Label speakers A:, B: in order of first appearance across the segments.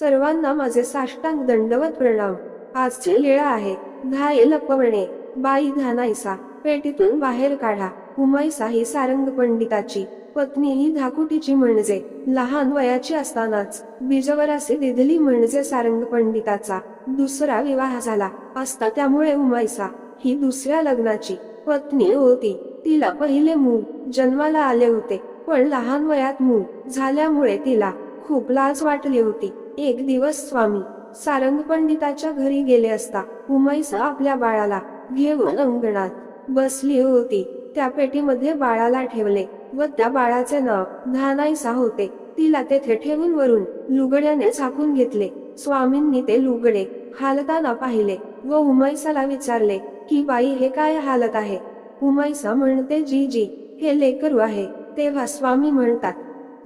A: सर्वांना माझे साष्टांग दंडवत प्रणाम. आजची वेळ आहे. धाये लपवणे. बाई धानायसा पेटीतून बाहेर काढा. उमाईसा ही सारंग पंडिताची. पत्नी ही धाकुटीची म्हणजे. लहान वयाची असतानाच. बीजवरासी दिधली म्हणजे सारंग पंडिताचा. दुसरा विवाह झाला. असता त्यामुळे उमाईसा ही दुसऱ्या लग्नाची. पत्नी होती. तिला पहिले मूल. जन्माला आले होते. पण लहान वयात मूल झाल्यामुळे तिला खूप लाज वाटली होती. एक दिवस स्वामी सारंग पंडिताच्या घरी गेले असता उमैस आपल्या बाळाला घेऊन अंगणात बसली होती. त्या पेटीमध्ये बाळाला ठेवले व त्या बाळाचे नाव धानाईसा होते. तिला तेथे ठेवून वरून लुगड्याने झाकून घेतले. स्वामींनी ते लुगडे हालताना पाहिले व उमैसाला विचारले की बाई हे काय हालत आहे? उमैसा म्हणते जी जी हे लेकरू आहे. तेव्हा स्वामी म्हणतात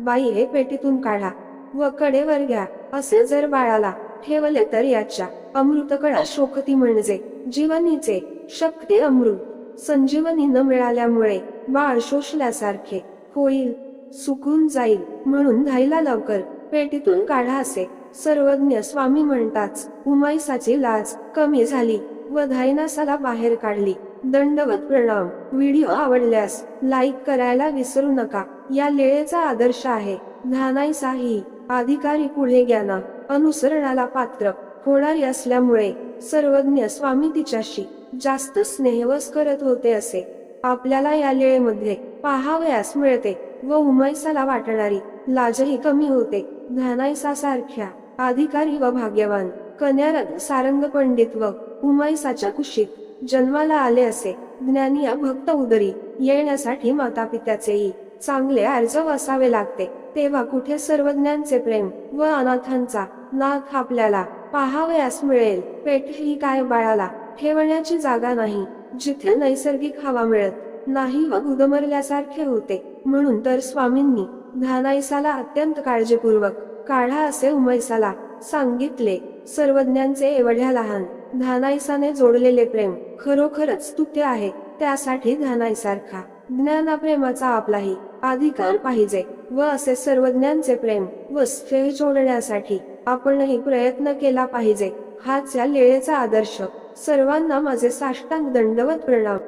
A: बाई हे पेटीतून काढा. व कडेवर घ्या. असे जर बाळाला ठेवले तर याच्या अमृतकडा शोकती म्हणजे जीवनीचे शक्ती अमृत. संजीवनी न मिळाल्यामुळे बाळ शोषल्यासारखे होईल सुकून जाईल म्हणून धायला लवकर पेटीतून काढा असे सर्वज्ञ स्वामी म्हणताच उमाईसाची लाज कमी झाली व धायनासाला बाहेर काढली. दंडवत प्रणाम. व्हिडिओ आवडल्यास लाईक करायला विसरू नका. या लेळेचा आदर्श आहे. धानाईसाही. अधिकारी पुढे ज्ञाना अनुसरणाला पात्र होणारी असल्यामुळे सर्वज्ञ स्वामी तिच्याशी जास्त स्नेहवस करत होते असे. आपल्याला या लेळेमध्ये पाहावयास मिळते व उमैसाला वाटणारी लाजही कमी होते. ध्यानाईसा सारख्या अधिकारी व भाग्यवान कन्यारत्न सारंग पंडित व उमैसाच्या कुशीत जन्माला आले असे ज्ञानी भक्त उदरी येण्यासाठी माता पित्याचेही चांगले अर्जव असावे लागते. तेव्हा कुठे सर्वज्ञांचे प्रेम व अनाथांचा नाथ आपल्याला पाहावयास मिळेल. पेठ ही काय बाळाला ठेवण्याची जागा नाही. जिथे नैसर्गिक हवा मिळत नाही व गुदमरल्यासारखे होते. म्हणून तर स्वामींनी धानाईसाला अत्यंत काळजीपूर्वक काढा असे उमैसाला सांगितले. सर्वज्ञांचे एवढ्या लहान धानाईसाने जोडलेले प्रेम खरोखरच स्तुत्य आहे. त्यासाठी धानाईसारखा ज्ञानाप्रेमाचा आपलाही अधिकार पाहिजे व असे सर्वज्ञांचे प्रेम व स्नेह जोडण्यासाठी आपणही प्रयत्न केला पाहिजे. हाच या लेळेचा आदर्श. सर्वांना माझे साष्टांग दंडवत प्रणाम.